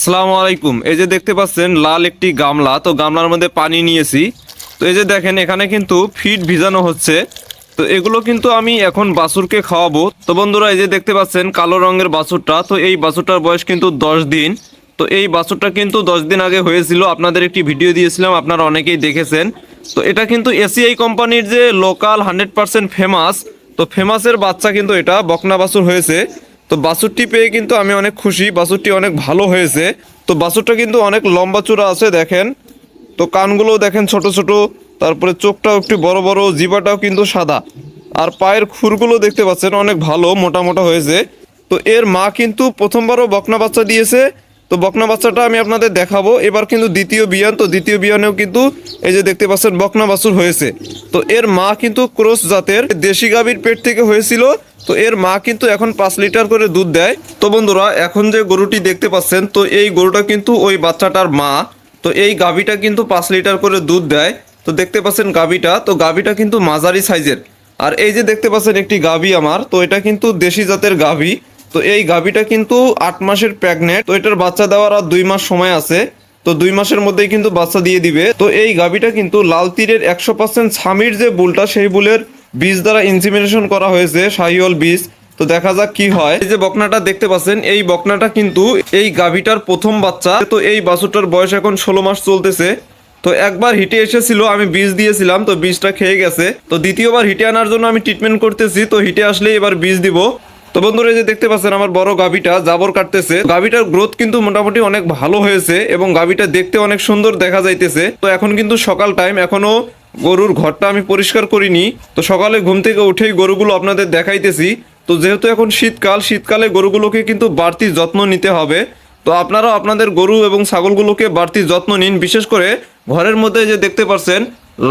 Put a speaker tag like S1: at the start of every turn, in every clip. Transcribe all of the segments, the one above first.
S1: আসসালামু আলাইকুম। এই যে দেখতে পাচ্ছেন, লাল একটি গামলা। তো গামলার মধ্যে পানি নিয়েছি। তো এই যে দেখেন, এখানে কিন্তু ফিড ভিজানো হচ্ছে। তো এগুলো কিন্তু আমি এখন বাছুরকে খাওয়াবো। তো বন্ধুরা, এই যে দেখতে পাচ্ছেন, কালো রঙের বাছুরটা। তো এই বাছুরটার বয়স কিন্তু দশ দিন। তো এই বাছুরটা কিন্তু দশ দিন আগে হয়েছিল। আপনাদের একটি ভিডিও দিয়েছিলাম, আপনারা অনেকেই দেখেছেন। তো এটা কিন্তু এসিআই কোম্পানির যে লোকাল হান্ড্রেড পার্সেন্ট ফেমাস তো ফেমাসের বাচ্চা কিন্তু এটা, বকনা বাছুর হয়েছে। তো বাছুরটি পেয়ে কিন্তু আমি অনেক খুশি। বাছুরটি অনেক ভালো হয়েছে। তো বাছুরটা কিন্তু অনেক লম্বা চূড়া আছে, দেখেন। তো কানগুলো দেখেন ছোট ছোট। তারপরে চোখটাও একটু বড় বড়। জিবাটাও কিন্তু সাদা। আর পায়ের খুরগুলো দেখতে পাচ্ছেন, অনেক ভালো, মোটা মোটা হয়েছে। তো এর মা কিন্তু প্রথমবারও বকনা বাচ্চা দিয়েছে। তো বকনা বাচ্চাটা আমি আপনাদের দেখাবো। এবার কিন্তু দ্বিতীয় বিয়ান, তো দ্বিতীয় বিয়ানেও কিন্তু এই যে দেখতে পাচ্ছেন বকনা বাছুর হয়েছে। তো এর মা কিন্তু ক্রোস জাতের, দেশি গাভীর পেট থেকে হয়েছিল। তো এর মা কিন্তু এখন পাঁচ লিটার করে দুধ দেয়। তো বন্ধুরা, এখন যে গরুটি দেখতে পাচ্ছেন, তো এই গরুটা কিন্তু ওই বাচ্চাটার মা। তো এই গাভীটা কিন্তু পাঁচ লিটার করে দুধ দেয়। তো দেখতে পাচ্ছেন গাভীটা, তো গাভীটা কিন্তু মাঝারি সাইজের। আর এই যে দেখতে পাচ্ছেন একটি গাভী আমার, তো এটা কিন্তু দেশি জাতের গাভী। তো এই গাভীটা কিন্তু আট মাসের প্রেগনেন্ট তো এটার বাচ্চা দেওয়ার আর দুই মাস সময় আছে। তো দুই মাসের মধ্যেই কিন্তু বাচ্চা দিয়ে দিবে। তো এই গাভীটা কিন্তু লাল তীরের একশো পার্সেন্ট স্বামীর যে বুলটা, সেই বুলের বীজ দ্বারা ইনসিমিনেশন করা হয়েছে, শাহিওল বীজ। তো দেখা যাক কি হয়। এই যে বকনাটা দেখতে পাচ্ছেন, এই বকনাটা কিন্তু এই গাভীটার প্রথম বাচ্চা। তো এই বাছুরটার বয়স এখন ষোলো মাস চলতেছে। তো একবার হিটে এসেছিল, আমি বীজ দিয়েছিলাম, তো বীজটা খেয়ে গেছে। তো দ্বিতীয়বার হিটে আনার জন্য আমি ট্রিটমেন্ট করতেছি, তো হিটে আসলেই এবার বীজ দিব। তো বন্ধুরা যে দেখতে পাচ্ছেন আমার বড় গাভীটা জাবর কাটতেছে। গাভীটার গ্রোথ কিন্তু মোটামুটি অনেক ভালো হয়েছে এবং গাভীটা দেখতে অনেক সুন্দর দেখা যাইতেছে। তো এখন কিন্তু সকাল টাইম এখনও গরুর ঘরটা আমি পরিষ্কার করিনি। তো সকালে ঘুম থেকে উঠেই গরুগুলো আপনাদের দেখাইতেছি। তো যেহেতু এখন শীতকাল, শীতকালে গরুগুলোকে কিন্তু বাড়তি যত্ন নিতে হবে। তো আপনারাও আপনাদের গরু এবং ছাগলগুলোকে বাড়তি যত্ন নিন। বিশেষ করে ঘরের মধ্যে যে দেখতে পাচ্ছেন,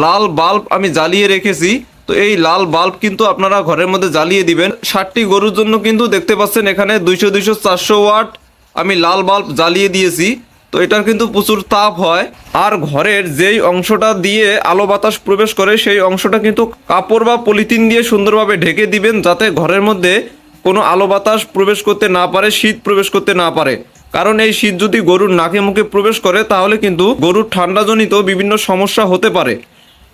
S1: লাল বাল্ব আমি জ্বালিয়ে রেখেছি। তো এই লাল বাল্ব কিন্তু আপনারা ঘরের মধ্যে জ্বালিয়ে দিবেন। ষাটটি গরুর জন্য কিন্তু দেখতে পাচ্ছেন এখানে দুইশো দুইশো, চারশো ওয়াট আমি লাল বাল্ব জ্বালিয়ে দিয়েছি। তো এটার কিন্তু প্রচুর তাপ হয়। আর ঘরের যেই অংশটা দিয়ে আলো বাতাস প্রবেশ করে, সেই অংশটা কিন্তু কাপড় বা পলিথিন দিয়ে সুন্দরভাবে ঢেকে দিবেন যাতে ঘরের মধ্যে কোনো আলো বাতাস প্রবেশ করতে না পারে, শীত প্রবেশ করতে না পারে। কারণ এই শীত যদি গরুর নাকে মুখে প্রবেশ করে, তাহলে কিন্তু গরুর ঠান্ডাজনিত বিভিন্ন সমস্যা হতে পারে।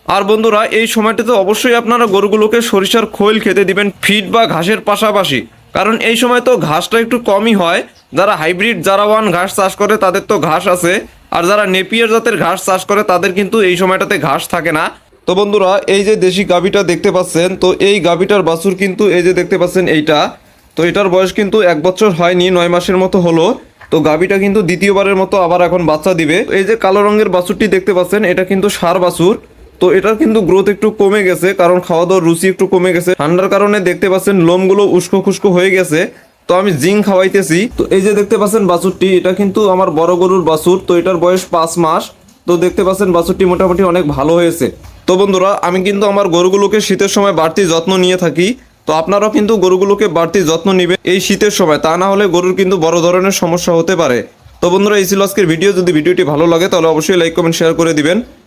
S1: আর বন্ধুরা, এই সময়টাতে অবশ্যই আপনারা গরুগুলোকে সরিষার খৈল খেতে দিবেন, ফিড বা ঘাসের পাশাপাশি। কারণ এই সময় তো ঘাসটা একটু কমই হয়। যারা হাইব্রিড যারা ওয়ান ঘাস চাষ করে, তাদের তো ঘাস আছে। আর যারা নেপিয়ার জাতের ঘাস চাষ করে, তাদের কিন্তু এই সময়টাতে ঘাস থাকে না। তো বন্ধুরা, এই যে দেশি গাভীটা দেখতে পাচ্ছেন, তো এই গাভীটার বাছুর কিন্তু এই যে দেখতে পাচ্ছেন এইটা। তো এটার বয়স কিন্তু এক বছর হয়নি, নয় মাসের মতো হলো। তো গাভীটা কিন্তু দ্বিতীয়বারের মতো আবার এখন বাচ্চা দিবে। এই যে কালো রঙের বাছুরটি দেখতে পাচ্ছেন, এটা কিন্তু সার বাছুর। তো এটার কিন্তু গ্রোথ একটু কমে গেছে, কারণ খাওয়া দাওয়ার রুচি একটু কমে গেছে। ঠান্ডার কারণে দেখতে পাচ্ছেন লোমগুলো উস্কো খুস্কো হয়ে গেছে। তো আমি জিঙ্ক খাওয়াইতেছি। তো এই যে দেখতে পাচ্ছেন বাছুরটি, এটা কিন্তু আমার বড় গরুর বাছুর, তো এটার বয়স পাঁচ মাস। তো দেখতে পাচ্ছেন বাছুরটি মোটামুটি অনেক ভালো হয়েছে। তো বন্ধুরা, আমি কিন্তু আমার গরুগুলোকে শীতের সময় বাড়তি যত্ন নিয়ে থাকি। তো আপনারাও কিন্তু গরুগুলোকে বাড়তি যত্ন নেবেন এই শীতের সময়, তা না হলে গরুর কিন্তু বড় ধরনের সমস্যা হতে পারে। তো বন্ধুরা, এই ছিল আজকের ভিডিও। যদি ভিডিওটি ভালো লাগে, তাহলে অবশ্যই লাইক কমেন্ট শেয়ার করে দিবেন।